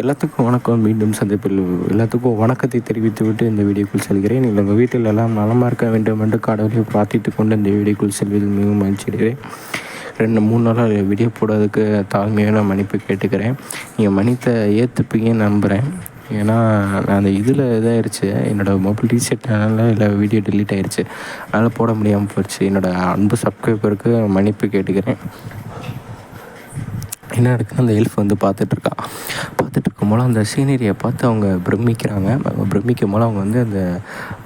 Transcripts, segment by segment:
எல்லாத்துக்கும் வணக்கம். மீண்டும் சந்திப்பில் எல்லாத்துக்கும் வணக்கத்தை தெரிவித்துவிட்டு இந்த வீடியோக்குள் செல்கிறேன். நீங்கள் உங்கள் வீட்டில் எல்லாம் நலமாக இருக்க வேண்டும் என்று கடவுளை பிரார்த்தித்து கொண்டு இந்த வீடியோக்குள் செல்வதில் மிகவும் மகிழ்ச்சி அடைகிறேன். ரெண்டு மூணு நாளாக வீடியோ போடுறதுக்கு தாழ்மையான மன்னிப்பு கேட்டுக்கிறேன். நீங்கள் மன்னித்தை ஏற்றுப்பீங்கன்னு நம்புகிறேன் ஏன்னா நான் அந்த இதில் இதாகிடுச்சு என்னோடய மொபைல் ரீசெட் ஆனால இல்லை வீடியோ டெலீட் ஆகிடுச்சு அதனால் போட முடியாமல் போயிடுச்சு என்னோடய அன்பு சப்ஸ்கிரைபருக்கு மன்னிப்பு கேட்டுக்கிறேன். என்ன நடக்குதுன்னா அந்த எல்ஃப் வந்து பார்த்துட்ருக்கா பார்த்துட்டு இருக்கும்போது அந்த சீனரியை பார்த்து அவங்க பிரமிக்கிறாங்க. அவங்க பிரமிக்கும் போது அவங்க வந்து அந்த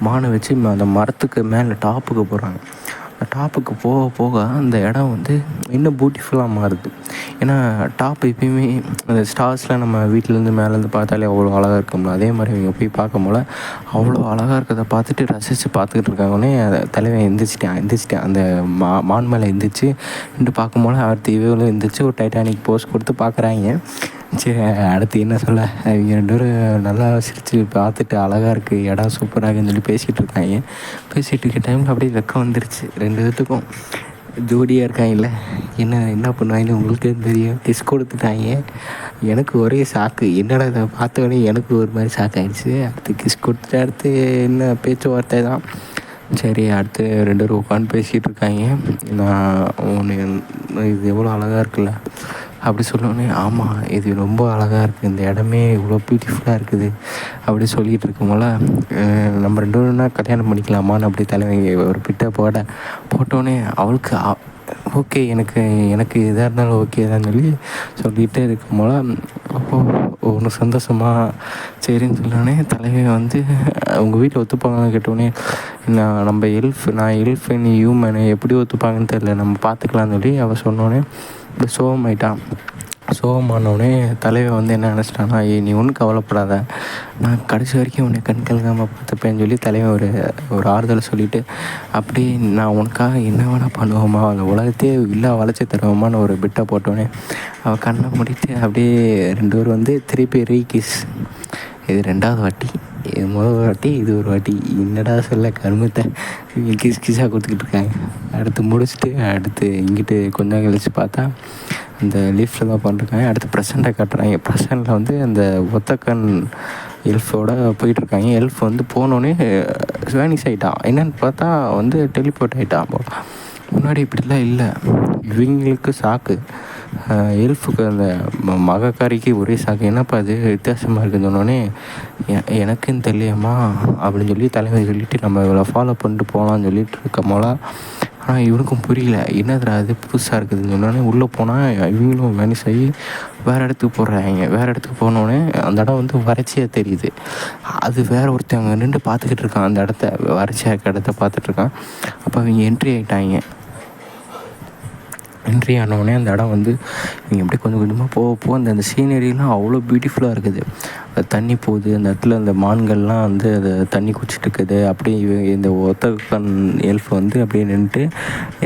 மானை வச்சு அந்த மரத்துக்கு மேலே டாப்புக்கு போகிறாங்க அந்த டாப்புக்கு போக போக அந்த இடம் வந்து இன்னும் பியூட்டிஃபுல்லாக மாறுது. ஏன்னா டாப் எப்பயுமே அந்த ஸ்டார்ஸ்லாம் நம்ம வீட்டிலேருந்து மேலேருந்து பார்த்தாலே அவ்வளோ அழகாக இருக்கும்ல. அதே மாதிரி இவங்க போய் பார்க்கும்போல அவ்வளோ அழகாக இருக்கிறத பார்த்துட்டு ரசித்து பார்த்துக்கிட்டு இருக்காங்கன்னே தலைவன் எந்திரிச்சிட்டேன். எந்திரிச்சிட்டேன். அந்த மா மான் மேலே எந்திரிச்சு நின்று பார்க்கும்போது அடுத்து இவங்களும் எந்திரிச்சு ஒரு டைட்டானிக் போஸ் கொடுத்து பார்க்குறாங்க. சரி அடுத்து என்ன சொல்ல? அவங்க ரெண்டு பேரும் நல்லா சிரித்து பார்த்துட்டு அழகாக இருக்குது இடம் சூப்பராக இருக்குன்னு சொல்லி பேசிகிட்டு இருக்காங்க. பேசிகிட்டு இருக்க டைமில் அப்படியே வெக்கம் வந்துருச்சு. ரெண்டு விதத்துக்கும் ஜோடியாக இருக்காங்கல்ல. என்ன என்ன பண்ணுவாங்கன்னு உங்களுக்கே தெரியும். கிஸ் கொடுத்துட்டாங்க. எனக்கு ஒரே சாக்கு என்னடா இதை பார்த்தோடனே எனக்கு ஒரு மாதிரி ஷாக் ஆகிடுச்சு அடுத்து கிஸ் கொடுத்துட்டு அடுத்து என்ன பேச்சுவார்த்தை தான். சரி அடுத்து ரெண்டு பேரும் உட்காந்து பேசிகிட்டு இருக்காங்க. நான் ஒன்று இது எவ்வளோ அழகாக இருக்குல்ல. அப்படி சொன்னோடனே ஆமாம் இது ரொம்ப அழகாக இருக்குது இந்த இடமே இவ்வளோ பியூட்டிஃபுல்லாக இருக்குது அப்படி சொல்லிகிட்டு இருக்கும்போல நம்ம ரெண்டு பேரும்னா கல்யாணம் பண்ணிக்கலாமான்னு அப்படி தலைவங்க ஒரு பிட்டை போட போட்டோன்னே அவளுக்கு ஓகே எனக்கு எனக்கு எதாக இருந்தாலும் ஓகே தான் சொல்லி சொல்லிகிட்டே இருக்கும் போல் அப்போது ஒன்று சந்தோஷமாக சரின்னு சொன்னோடனே தலைவன் வந்து அவங்க வீட்டில் ஒத்துப்பாங்கன்னு கேட்டோடனே நான் நம்ம எல்ஃப் நான் எல்ஃப் நீ ஹியூமனு எப்படி ஒத்துப்பாங்கன்னு தெரில நம்ம பார்த்துக்கலான்னு சொல்லி அவள் சொன்னோடனே இப்படி சோகமாயிட்டான் சோகமானோடனே தலைவன் வந்து என்ன நினச்சிட்டான்னா ஏய் நீ ஒன்றும் கவலைப்படாத. நான் கடைசி வரைக்கும் உன்னை கண் கலங்காமல் பார்த்துப்பேன்னு சொல்லி தலைவன் ஒரு ஒரு ஆறுதலை சொல்லிவிட்டு அப்படி நான் உனக்காக என்ன வேணால் பண்ணுவோமா? அந்த உலகத்தையே இல்லை வளைச்சி தருவோமான்னு ஒரு பிட்டை போட்டோன்னே அவள் கண்ணை முடித்து அப்படியே ரெண்டு பேரும் வந்து திருப்பி ரீகிஸ் இது ரெண்டாவது வாட்டி. இது முதல் வாட்டி இது ஒரு வாட்டி. என்னடா சொல்ல கருமத்தை. கிஸ் கிஸாக கொடுத்துக்கிட்டு இருக்காங்க. அடுத்து முடிச்சுட்டு அடுத்து இங்கிட்டு கொஞ்சம் கழிச்சு பார்த்தா அந்த லீஃப்டில் தான் பண்ணிருக்காங்க அடுத்து ப்ரெசண்ட்டை காட்டுறாங்க. ப்ரெசண்ட்டில் வந்து அந்த ஒத்தக்கன் எல்ஃபோட போயிட்டுருக்காங்க. எல்ஃப் வந்து போனோடனே வேனிஸ் ஆகிட்டான் என்னென்னு பார்த்தா வந்து டெலிபோர்ட் ஆகிட்டான் முன்னாடி இப்படிலாம் இல்லை. இவங்களுக்கு சாக்கு. எல்ஃபுக்கு அந்த மகக்காரிக்கு ஒரே சாக்கு. என்னப்பா அது வித்தியாசமாக இருக்குன்னு சொன்னோடனே எனக்குன்னு தெரியலையம்மா அப்படின்னு சொல்லி தலைமை சொல்லிவிட்டு நம்ம இவ்வளோ ஃபாலோ பண்ணிட்டு போகலான்னு சொல்லிட்டு இருக்கமோலா ஆனால் இவனுக்கும் புரியல. என்னதுடா அது புதுசாக இருக்குதுன்னு சொன்னோடனே உள்ளே போனால் இவங்களும் மேனேஜ் ஆகி வேறு இடத்துக்கு போடுறாங்க வேறு இடத்துக்கு போனோடனே அந்த இடம் வந்து வறட்சியாக தெரியுது. அது வேறு ஒருத்தவங்க நின்று பார்த்துக்கிட்டு இருக்கான் அந்த இடத்த. வறட்சியாக இருக்க இடத்த பார்த்துட்ருக்கான் அப்போ அவங்க என்ட்ரி ஆகிட்டாங்க என்ட்ரி ஆனவுடனே அந்த இடம் வந்து நீங்கள் அப்படியே கொஞ்சம் கொஞ்சமாக போக போக அந்த அந்த சீனரிலாம் அவ்வளோ பியூட்டிஃபுல்லாக இருக்குது. அந்த தண்ணி போகுது அந்த இடத்துல அந்த மான்கள்லாம் வந்து அதை தண்ணி குடிச்சிட்டு இருக்குது. அப்படியே இந்த ஒத்த கண் எல்ஃப் வந்து அப்படியே நின்றுட்டு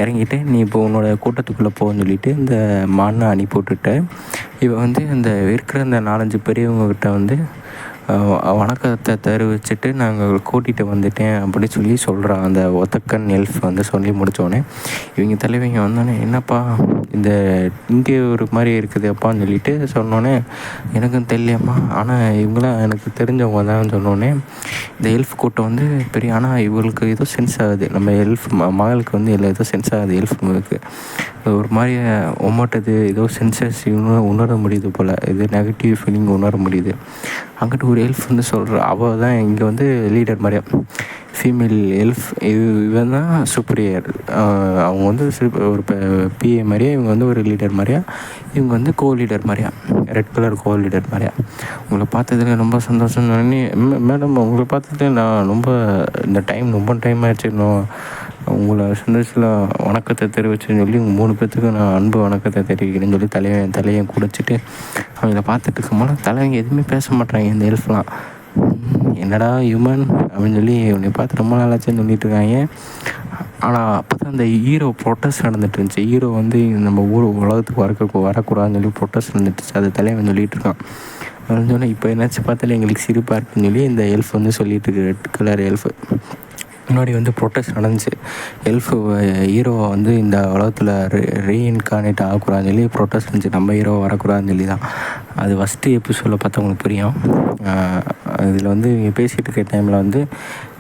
இறங்கிட்டு நீ இப்போ உன்னோட கூட்டத்துக்குள்ளே போகன்னு சொல்லிட்டு இந்த மானை அனுப்பி விட்டுட்டு இவன் வந்து அந்த இருக்கிற அந்த நாலஞ்சு பெரியவங்கக்கிட்ட வந்து வணக்கத்தை தெரிவிச்சுட்டு நாங்கள் கூட்டிகிட்டு வந்துட்டேன் அப்படி சொல்லி சொல்கிறான் அந்த ஒத்தக்கன் எல்ஃப் வந்து சொல்லி முடித்தோடனே இவங்க தலைவங்க வந்தோடனே என்னப்பா இந்த இங்கே ஒரு மாதிரி இருக்குது அப்பான்னு சொல்லிட்டு சொன்னோன்னே எனக்கும் தெரியலையம்மா ஆனால் இவங்களாம் எனக்கு தெரிஞ்சவங்க தான். சொன்னோன்னே இந்த எல்ஃப் கூட்டம் வந்து பெரிய ஆனால் இவங்களுக்கு ஏதோ சென்ஸ் ஆகுது. நம்ம எல்ஃப் மகளுக்கு வந்து எல்லா ஏதோ சென்ஸ் ஆகுது எல்ஃப் மகளுக்கு ஒரு மாதிரி ஒம்மாட்டது ஏதோ சென்சஸ் உணர முடியுது போல். இது நெகட்டிவ் ஃபீலிங் உணர முடியுது. அங்கிட்டு ஒரு எல்ஃப்னு சொல்கிற அவள் தான் இங்கே வந்து லீடர் மாதிரியா ஃபீமேல் எல்ஃப் இது இவன் தான் சூப்பரியர் அவங்க வந்து ஒரு பிஏ மாதிரியா இவங்க வந்து ஒரு லீடர் மாதிரியா இவங்க வந்து கோ லீடர் மாதிரியா. ரெட் கலர் கோ லீடர் மாதிரியா. உங்களை பார்த்ததுல ரொம்ப சந்தோஷம் மேடம் உங்களை பார்த்ததுல நான் ரொம்ப இந்த டைம் ரொம்ப டைம் ஆயிடுச்சு. இன்னும் உங்களை சந்தோஷத்தில் வணக்கத்தை தெரிவிச்சுன்னு சொல்லி உங்கள் மூணு பேர்த்துக்கும் நான் அன்பு வணக்கத்தை தெரிவிக்கிறேன்னு சொல்லி தலையை தலையை குடிச்சிட்டு அவங்கள பார்த்துட்டு இருக்கும்போது தலைவங்க எதுவுமே பேச மாட்டாங்க இந்த எல்ஃப்லாம் என்னடா ஹியூமன் அப்படின்னு சொல்லி உன்னை பார்த்து ரொம்ப நாளாச்சுன்னு சொல்லிட்டு இருக்காங்க. ஆனால் அப்போ தான் அந்த ஹீரோ ப்ரொட்டஸ்ட் நடந்துட்டு இருந்துச்சு. ஹீரோ வந்து நம்ம ஊர் உலகத்துக்கு வரக்க வரக்கூடாதுன்னு சொல்லி ப்ரொட்டஸ்ட் நடந்துட்டுச்சு அது தலைவன் சொல்லிகிட்டு இருக்கான். அப்படின்னு சொன்னால் இப்போ என்னாச்சு பார்த்தாலே எங்களுக்கு சிரிப்பாக இருக்குன்னு சொல்லி இந்த எல்ஃப் வந்து சொல்லிட்டு இருக்கு ரெட் கலர் எல்ஃபு முன்னாடி வந்து ப்ரொட்டஸ்ட் நடந்துச்சு. எல்ஃப் ஹீரோவை வந்து இந்த உலகத்தில் ரீ ரீஇன்கார்னேட் ஆகக்கூடாதுன்னு சொல்லி ப்ரொட்டஸ்ட் இருந்துச்சு நம்ம ஹீரோ வரக்கூடாதுன்னு சொல்லி தான். அது ஃபஸ்ட்டு எபிசோடில் பார்த்தா உங்களுக்கு புரியும். இதில் வந்து பேசிகிட்டு இருக்க டைமில் வந்து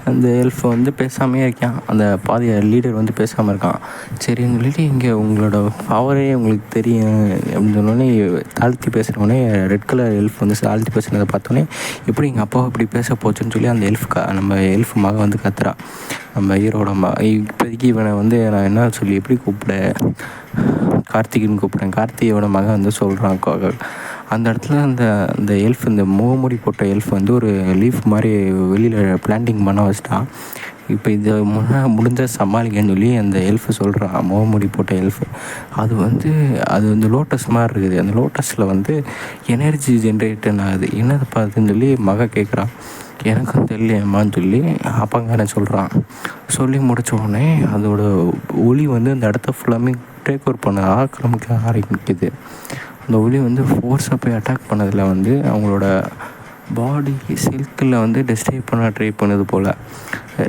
அந்த எல்ஃப் வந்து பேசாமையே இருக்கான். அந்த பாதி லீடர் வந்து பேசாமல் இருக்கான். சரின்னு சொல்லிட்டு இங்கே உங்களோட பவரே உங்களுக்கு தெரியும் அப்படின்னு சொன்னோடனே தாழ்த்தி பேசுனோடனே ரெட் கலர் எல்ஃப் வந்து தாழ்த்தி பேசுனதை பார்த்தோன்னே எப்படி எங்கள் அப்பாவை இப்படி பேச போச்சுன்னு சொல்லி அந்த எல்ஃப் க நம்ம எல்ஃப் மக வந்து கத்துறான் நம்ம ஹீரோட ம இப்போதைக்கு இவனை வந்து நான் என்ன சொல்லி எப்படி கூப்பிட கார்த்திக்னு கூப்பிட்றேன். கார்த்தியோட மகன் வந்து சொல்கிறான் அந்த இடத்துல அந்த அந்த எல்ஃப் இந்த முகமூடி போட்ட எல்ஃப் வந்து ஒரு லீஃப் மாதிரி வெளியில் பிளான்டிங் பண்ண வச்சிட்டான் இப்போ இதை முன்னா முடிஞ்ச சமாளிக்கன்னு சொல்லி அந்த எல்ஃபு சொல்கிறான் முகமூடி போட்ட எல்ஃபு அது வந்து அது வந்து லோட்டஸ் மாதிரி இருக்குது. அந்த லோட்டஸில் வந்து எனர்ஜி ஜென்ரேட்டன் ஆகுது. என்னது பார்த்துன்னு சொல்லி மக கேட்குறான் எனக்கும் தெரியலையம்மான்னு சொல்லி அப்பங்காரன் சொல்கிறான் சொல்லி முடித்த உடனே அதோட ஒளி வந்து அந்த இடத்த ஃபுல்லாமே டேக் ஓவர் பண்ண ஆக்கிரமிக்க ஆரம்பிக்குது. அந்த ஒளி வந்து ஃபோர்ஸாக போய் அட்டாக் பண்ணதில் வந்து அவங்களோட பாடி சில்கில் வந்து டிஸ்ட்ரைப் பண்ண ட்ரை பண்ணுது போல்.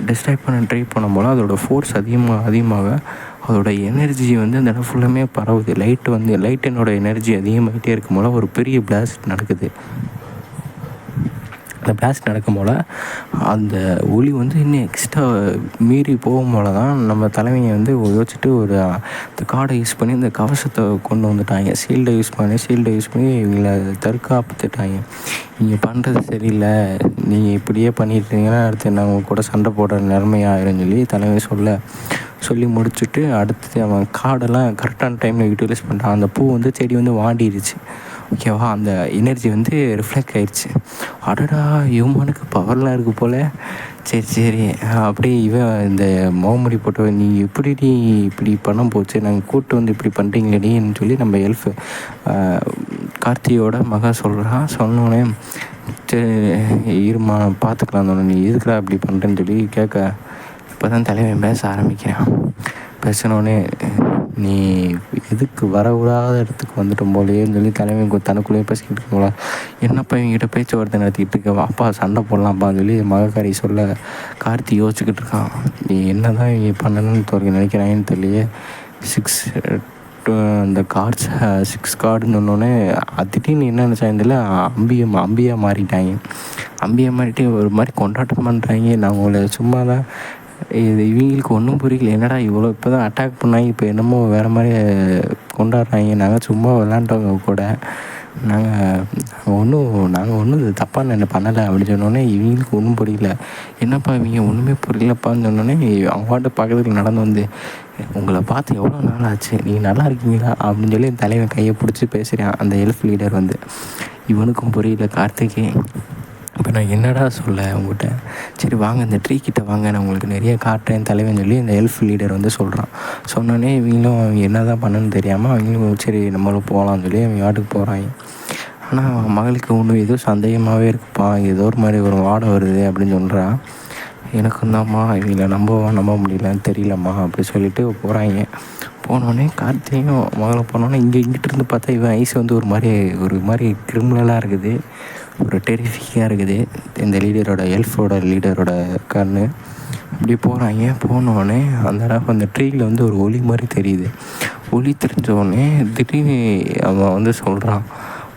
டிஸ்ட்ரைப் பண்ண ட்ரை பண்ணும் போல் அதோட ஃபோர்ஸ் அதிகமாக அதிகமாக அதோட எனர்ஜி வந்து அந்த இடம் ஃபுல்லாமே பரவுது. லைட் வந்து லைட்டினோட எனர்ஜி அதிகமாகிட்டே இருக்கும் போல் ஒரு பெரிய பிளாஸ்ட் நடக்குது. அந்த பிளாஸ்ட் நடக்கும் போல் அந்த ஒளி வந்து இன்னும் எக்ஸ்ட்ரா மீறி போகும் போல் தான் நம்ம தலைமையை வந்து யோசிச்சுட்டு ஒரு இந்த கார்டை யூஸ் பண்ணி இந்த கவசத்தை கொண்டு வந்துட்டாங்க. சீல்டை யூஸ் பண்ணி சீல்டை யூஸ் பண்ணி இவங்களை தற்காப்புத்துட்டாங்க. நீங்கள் பண்ணுறது சரியில்லை. நீங்கள் இப்படியே பண்ணிட்டீங்கன்னா அடுத்து நாங்கள் கூட சண்டை போடுற நிலைமையாயிரும் சொல்லி தலைமை சொல்ல சொல்லி முடிச்சுட்டு அடுத்து அவன் காடெல்லாம் கரெக்டான டைமில் யூட்டிலைஸ் பண்ணுறான் அந்த பூ வந்து செடி வந்து வாண்டிடுச்சு ஓகேவா? அந்த எனர்ஜி வந்து ரிஃப்ளெக்ட் ஆயிடுச்சு. அடடா இவனுக்கு பவர்லாம் இருக்குது போல். சரி சரி. அப்படியே இவன் இந்த முகமுடி போட்டு நீ எப்படி இப்படி பணம் போச்சு? நாங்கள் கூட்டு வந்து இப்படி பண்ணுறீங்களேடின்னு சொல்லி நம்ம எல்ஃப் கார்த்தியோட மகன் சொல்கிறான் சொன்னோடனே சரி இருமா பார்த்துக்கலாம் நீ எதுக்குடா இப்படி பண்ணுறேன்னு சொல்லி கேட்க இப்போ தான் தலைவன் பேச ஆரம்பிக்கிறான். பேசினோடனே நீ எதுக்கு வரக்கூடாத இடத்துக்கு வந்துட்டோம் போலேன்னு சொல்லி தலைவன் தனக்குள்ளேயே பேசிக்கிட்டு இருக்கோங்களா என்னப்பா இவங்ககிட்ட பேச்சுவார்த்தை நடத்திக்கிட்டு இருக்க? அப்பா சண்டை போடலாம்ப்பான்னு சொல்லி மகக்காரி சொல்ல கார்த்தி யோசிச்சுக்கிட்டு இருக்கான். நீ என்ன தான் இவங்க பண்ணணும்னு தோற்க நினைக்கிறாங்கன்னு தெரியலையே. சிக்ஸ் அந்த கார்ட்ஸ் சிக்ஸ் கார்டுன்னு சொன்னோடனே திடீர்னு என்ன நினச்சாங்க அம்பியை அம்பியாக மாறிட்டாங்க. அம்பியை மாறிட்டு ஒரு மாதிரி கொண்டாட்டம் பண்ணுறாங்க நான் உங்களை சும்மா தான் இது இவங்களுக்கு ஒன்றும் புரியல. என்னடா இவ்வளோ இப்போ தான் அட்டாக் பண்ணாங்க. இப்போ என்னமோ வேறு மாதிரி கொண்டாடுறாங்க. நாங்கள் சும்மா விளாண்டவங்க கூட. நாங்கள் ஒன்றும் நாங்கள் ஒன்றும் இது தப்பாக என்ன பண்ணலை அப்படின்னு சொன்னோடனே இவங்களுக்கு ஒன்றும் புரியல. என்னப்பா இவங்க ஒன்றுமே புரியலப்பான்னு சொன்னோடனே அவங்க பாட்டு பக்கத்தில் நடந்து வந்து உங்களை பார்த்து எவ்வளோ நாள் ஆச்சு? நீங்கள் நல்லா இருக்கீங்களா? அப்படின்னு சொல்லி என் தலைவன் கையை பிடிச்சி பேசுகிறான் அந்த எல்ஃப் லீடர் வந்து. இவனுக்கும் புரியல கார்த்திகே இப்போ நான் என்னடா சொல்ல அவங்ககிட்ட சரி வாங்க இந்த ட்ரீ கிட்ட வாங்க. நான் உங்களுக்கு நிறைய காட்டுறேன் தலைவன் சொல்லி இந்த எல்ஃப் லீடர் வந்து சொல்கிறான் சொன்னோன்னே இவங்களும் அவங்க என்ன தான் பண்ணணும்னு தெரியாமல் அவங்களும் சரி நம்மளும் போகலான்னு சொல்லி அவங்க வாட்டுக்கு போகிறாங்க ஆனால் அவன் மகளுக்கு ஒன்று ஏதோ சந்தேகமாகவே இருக்குப்பா. ஏதோ ஒரு மாதிரி ஒரு வாடை வருது அப்படின்னு சொல்கிறான் எனக்கும் தான்மா இவங்கள நம்பவா? நம்ப முடியலன்னு தெரியலம்மா அப்படி சொல்லிட்டு போகிறாங்க போனோடனே கார்த்தியும் மகளை போனோடனே இங்கே இங்கிட்டிருந்து பார்த்தா இவன் ஐஸ் வந்து ஒரு மாதிரி ஒரு மாதிரி கிரிமினலாக இருக்குது. ஒரு டெரிஃபிக்காக இருக்குது. இந்த லீடரோட எல்ஃபோட லீடரோட கண்ணு. அப்படி போகிறாங்க போனோடனே அந்த இடம் அந்த ட்ரீயில் வந்து ஒரு ஒளி மாதிரி தெரியுது. ஒளி தெரிஞ்சோடனே திடீர்னு அவன் வந்து சொல்கிறான்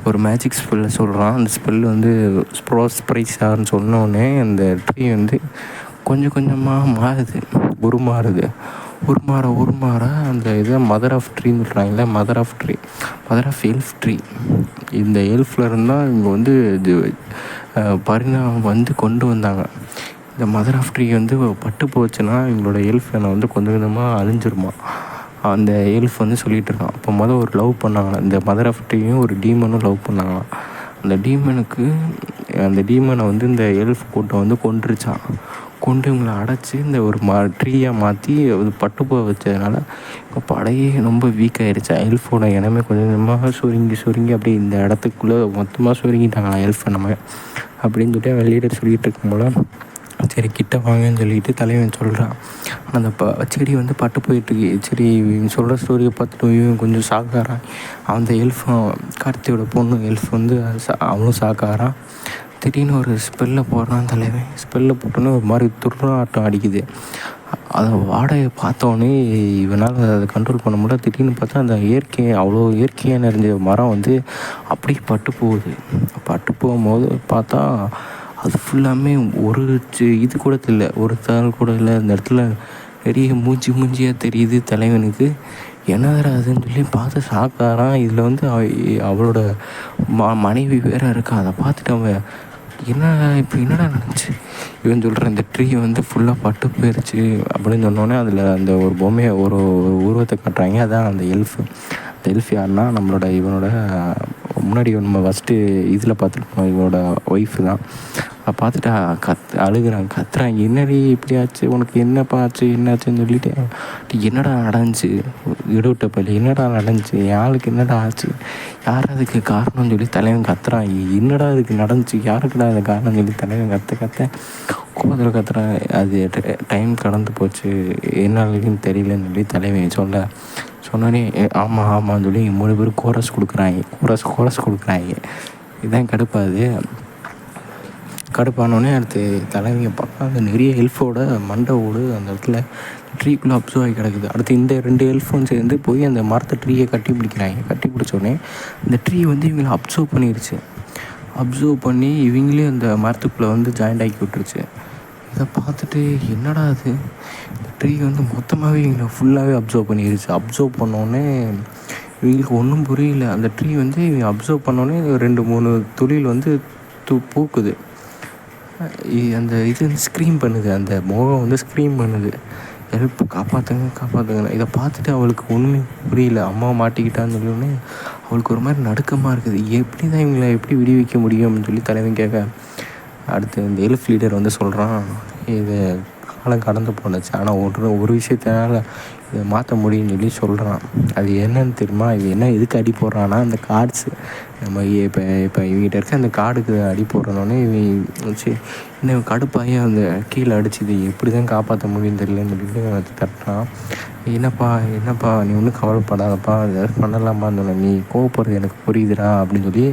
ஒரு மேஜிக் ஸ்பெல்லை சொல்கிறான் அந்த ஸ்பெல் வந்து ஸ்ப்ரோ ஸ்ப்ரைஸார்னு சொன்னோடனே அந்த ட்ரீ வந்து கொஞ்சம் கொஞ்சமாக மாறுது. உருமாறுது. உருமாற உருமாற அந்த இதை மதர் ஆஃப் ட்ரீன்னு சொல்கிறாங்களே mother of tree mother of elf tree இந்த எல்ஃபில் தான் இங்கே வந்து இது பரிணாமம் வந்து கொண்டு வந்தாங்க. இந்த மதர் ஆஃப் ட்ரீ வந்து பட்டு போச்சுன்னா இவங்களோட எல்ஃப் என்னை வந்து கொஞ்சம் கொஞ்சமாக அழிஞ்சிருமா? அந்த எல்ஃப் வந்து சொல்லிகிட்டு இருக்கான். அப்போ மொதல் ஒரு லவ் பண்ணாங்களாம். இந்த மதர் ஆஃப் ட்ரீயும் ஒரு டீமனும் லவ் பண்ணாங்களாம். அந்த டீமனுக்கு அந்த டீமனை வந்து இந்த எல்ஃப் கூட்டம் வந்து கொண்டுருச்சான் கொண்டு இவங்களை அடைச்சி இந்த ஒரு மா ட்ரீயாக மாற்றி அது பட்டுப்போ வச்சதுனால இப்போ படையே ரொம்ப வீக் ஆகிடுச்சு எல்ஃபோட இனமே கொஞ்சம் கொஞ்சமாக சுருங்கி சுருங்கி அப்படியே இந்த இடத்துக்குள்ளே மொத்தமாக சுருங்கிட்டாங்களா எல்ஃப் நம்ம. அப்படின்னு சொல்லிட்டு அவன் லீடர் சொல்லிகிட்டு இருக்கும் போல சரி கிட்ட வாங்கன்னு சொல்லிட்டு தலைவன் சொல்கிறான் ஆனால் அந்த ப செடி வந்து பட்டு போயிட்டுருக்கு சரி இவன் சொல்கிற ஸ்டோரியை பார்த்துட்டு இவன் கொஞ்சம் ஷாக்காகிறான் அந்த எல்ஃபும் கார்த்தியோட பொண்ணு எல்ஃப் வந்து அவனும் ஷாக்காகிறான் திடீர்னு ஒரு ஸ்பெல்லை போடுறான் தலைவன். ஸ்பெல்லை போட்டோன்னே ஒரு மாதிரி துர்நாட்டம் அடிக்குது. அதை வாடகையை பார்த்தோன்னே இவனால் அதை கண்ட்ரோல் பண்ண முடியல. திடீர்னு பார்த்தா அந்த இயற்கை அவ்வளோ இயற்கையாக நிறைஞ்ச மரம் வந்து அப்படியே பட்டு போகுது. பட்டு போகும்போது பார்த்தா அது ஃபுல்லாமே ஒரு இது கூட இல்லை ஒரு தாள் கூட இல்லை. அந்த இடத்துல பெரிய மூஞ்சி மூஞ்சியாக தெரியுது தலைவனுக்கு. என்னடா அதுன்னு சொல்லி பார்த்து ஷாக்காரான் இதில் வந்து அவ- அவளோட ம மனைவி வேற இருக்கா. அதை பார்த்துட்டு அவன் என்ன இப்போ என்னடா நடந்துச்சு? இவன் சொல்கிற இந்த ட்ரீ வந்து ஃபுல்லாக பட்டு போயிருச்சு அப்படின்னு சொன்னோன்னே அதில் அந்த ஒரு பொம்மையை ஒரு ஒரு உருவத்தை காட்டுறாங்க. அதான் அந்த எல்ஃப் அந்த எல்ஃப் யாருன்னா நம்மளோட இவனோட முன்னாடி நம்ம ஃபஸ்ட்டு இதில் பார்த்துருப்போம் இவனோட ஒய்ஃபு தான். அதை பார்த்துட்டா கத் அழுகுறான் கத்துறான். என்னடி இப்படி ஆச்சு? உனக்கு என்னப்பா ஆச்சு என்னாச்சுன்னு சொல்லிட்டு என்னடா நடந்துச்சு? இடுவிட்ட பள்ளி என்னடா நடந்துச்சு? என் ஆளுக்கு என்னடா ஆச்சு? யார் அதுக்கு காரணம்னு சொல்லி தலைவன் கத்துறான். என்னடா அதுக்கு நடந்துச்சு? யாருக்குடா அது காரணம்னு சொல்லி தலைவன் கத்த கத்த கோபத்தில் கத்துறான். அது டைம் கடந்து போச்சு. என்ன தெரியலன்னு சொல்லி தலைவன் சொல்ல சொன்னோடனே ஆமாம் ஆமான்னு சொல்லி மூணு பேரும் கோரஸ் கொடுக்குறாங்க. கோரஸ் கோரஸ் கொடுக்குறாங்க. இதுதான் கடுப்பாது கடுப்பானோடனே அடுத்து தலைவிங்க பார்க்க அந்த நிறைய எல்ஃபோட மண்டை ஓடு அந்த இடத்துல ட்ரீக்குள்ளே அப்சர்வ் ஆகி கிடக்குது. அடுத்து இந்த ரெண்டு எல்ஃபோன் சேர்ந்து போய் அந்த மரத்தை ட்ரீயை கட்டி பிடிக்கிறாங்க. கட்டி பிடிச்சோடனே அந்த ட்ரீ வந்து இவங்களை அப்சர்வ் பண்ணிருச்சு. அப்சர்வ் பண்ணி இவங்களே அந்த மரத்துக்குள்ளே வந்து ஜாயிண்ட் ஆக்கி விட்டுருச்சு. இதை பார்த்துட்டு என்னடா அது இந்த ட்ரீ வந்து மொத்தமாகவே இவங்களை ஃபுல்லாகவே அப்சர்வ் பண்ணிடுச்சு அப்சர்வ் பண்ணோடனே இவங்களுக்கு ஒன்றும் புரியல. அந்த ட்ரீ வந்து இவங்க அப்சர்வ் பண்ணோடனே ரெண்டு மூணு தொழில் வந்து து பூக்குது. அந்த இது வந்து ஸ்க்ரீம் பண்ணுது அந்த மோகம் வந்து ஸ்க்ரீம் பண்ணுது. ஹெல்ப் காப்பாற்றுங்க காப்பாற்றுங்க இதை பார்த்துட்டு அவளுக்கு ஒன்றுமே புரியல. அம்மா மாட்டிக்கிட்டான்னு சொல்லி அவளுக்கு ஒரு மாதிரி நடுக்கமாக இருக்குது. எப்படி தான் இவங்களை எப்படி விடுவிக்க முடியும் அப்படின்னு சொல்லி தலைவன் கேட்க அடுத்து இந்த எலிஃப் லீடர் வந்து சொல்கிறான் இது காலம் கடந்து போனுச்சு ஆனால் ஒரு ஒரு விஷயத்தினால இதை மாற்ற முடியும்னு சொல்லி சொல்கிறான் அது என்னன்னு தெரியுமா? இது என்ன எதுக்கு அடி போடுறான்னா அந்த கார்ட்ஸு நம்ம இப்போ இப்போ இவங்கிட்ட இருக்க அந்த கார்டுக்கு அடி போடுறனோடனே இவன் வச்சு இன்னும் கடுப்பாகி அந்த கீழே அடிச்சு இது எப்படி தான் காப்பாற்ற முடியும்னு தெரியலன்னு சொல்லிட்டு தட்டுறான். என்னப்பா என்னப்பா நீ ஒன்றும் கவலைப்படாதப்பா ஏதாவது பண்ணலாமா சொன்னேன் நீ கோவப்படுறது எனக்கு புரியுதுடா அப்படின்னு சொல்லி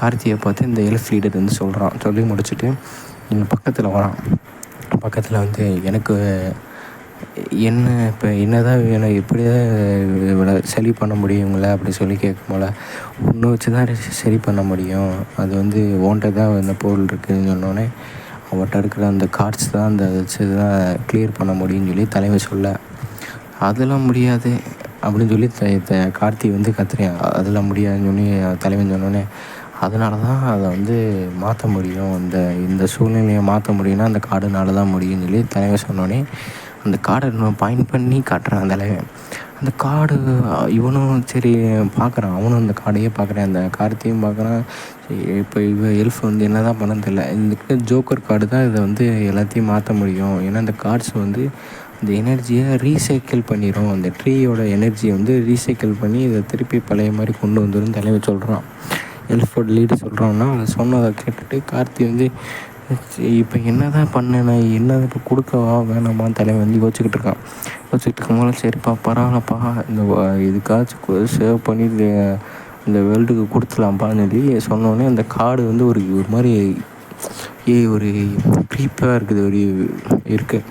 கார்த்தியை பார்த்து இந்த எலிஃப் லீடர் வந்து சொல்கிறான் சொல்லி முடிச்சுட்டு இங்கே பக்கத்தில் வரான். பக்கத்தில் வந்து எனக்கு என்ன இப்போ என்ன தான் வேணும் எப்படி தான் சரி பண்ண முடியும் இவங்கள அப்படி சொல்லி கேட்கும் போல ஒன்று வச்சு தான் சரி பண்ண முடியும். அது வந்து ஓன்ட்ட தான் இந்த பொருள் இருக்குதுன்னு சொன்னோடனே அவட்ட இருக்கிற அந்த கார்ட்ஸ் தான் அந்த வச்சு தான் கிளியர் பண்ண முடியும்னு சொல்லி தலைவர் சொல்ல அதெல்லாம் முடியாது அப்படின்னு சொல்லி த த கார்த்தி வந்து கத்துறேன். அதெல்லாம் முடியாதுன்னு சொல்லி தலைவன் சொன்னோடனே அதனால தான் அதை வந்து மாற்ற முடியும். இந்த இந்த சூழ்நிலையை மாற்ற முடியும்னா அந்த காடுனால தான் முடியும்னு சொல்லி தலைவர் சொன்னோடனே அந்த காடை இன்னும் பாயிண்ட் பண்ணி காட்டுறான் தலைவன். அந்த காடு இவனும் சரி பார்க்குறான். அவனும் அந்த காடையே பார்க்குறான். அந்த கார்த்தையும் பார்க்குறான். இப்போ இவ எல்ஃப் வந்து என்ன தான் பண்ண தெரியல. இந்த ஜோக்கர் கார்டு தான் இதை வந்து எல்லாத்தையும் மாற்ற முடியும். ஏன்னா அந்த கார்ட்ஸ் வந்து அந்த எனர்ஜியை ரீசைக்கிள் பண்ணிடும் அந்த ட்ரீயோட எனர்ஜியை வந்து ரீசைக்கிள் பண்ணி இதை திருப்பி பழைய மாதிரி கொண்டு வந்துடும் தலைவர் சொல்கிறான் எல்ஃபோர்ட் லீடு சொல்கிறோன்னா அதை சொன்னதை கேட்டுட்டு கார்த்தி வந்து இப்போ என்ன தான் பண்ண நான் என்ன இப்போ கொடுக்கவா? வேணாமா? தலைவன் வந்து யோசிச்சுக்கிட்டு இருக்கான். யோசிச்சுட்டு இருக்கும்போது சரிப்பா பரவாயில்லப்பா. இந்த இதுக்காச்சும் சேவ் பண்ணி இந்த இந்த வேர்ல்டுக்கு கொடுத்துலாம்ப்பான்னு சொல்லி சொன்னோடனே அந்த கார்டு வந்து ஒரு ஒரு மாதிரி ஏ ஒரு க்ரீப்பாக இருக்குது ஒரு இருக்குது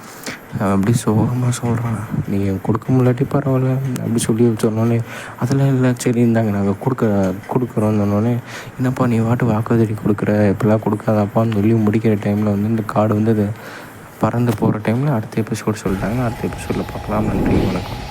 அப்படி சோகமாக சொல்கிறான் நீங்கள் கொடுக்க முடியாட்டி பரவாயில்ல அப்படி சொல்லி சொன்னோன்னே அதெல்லாம் இல்லை சரி இருந்தாங்க நாங்கள் கொடுக்க கொடுக்குறோன்னு சொன்னோன்னே என்னப்பா நீ வாட்டு வாக்குறுதி கொடுக்குற? இப்படிலாம் கொடுக்காதாப்பான்னு சொல்லி முடிக்கிற டைமில் வந்து இந்த கார்டு வந்து அது பறந்து போகிற டைமில் அடுத்த எபிசோடு சொல்லிட்டாங்க. அடுத்த எபிசோடில் பார்க்கலாம். நன்றி வணக்கம்.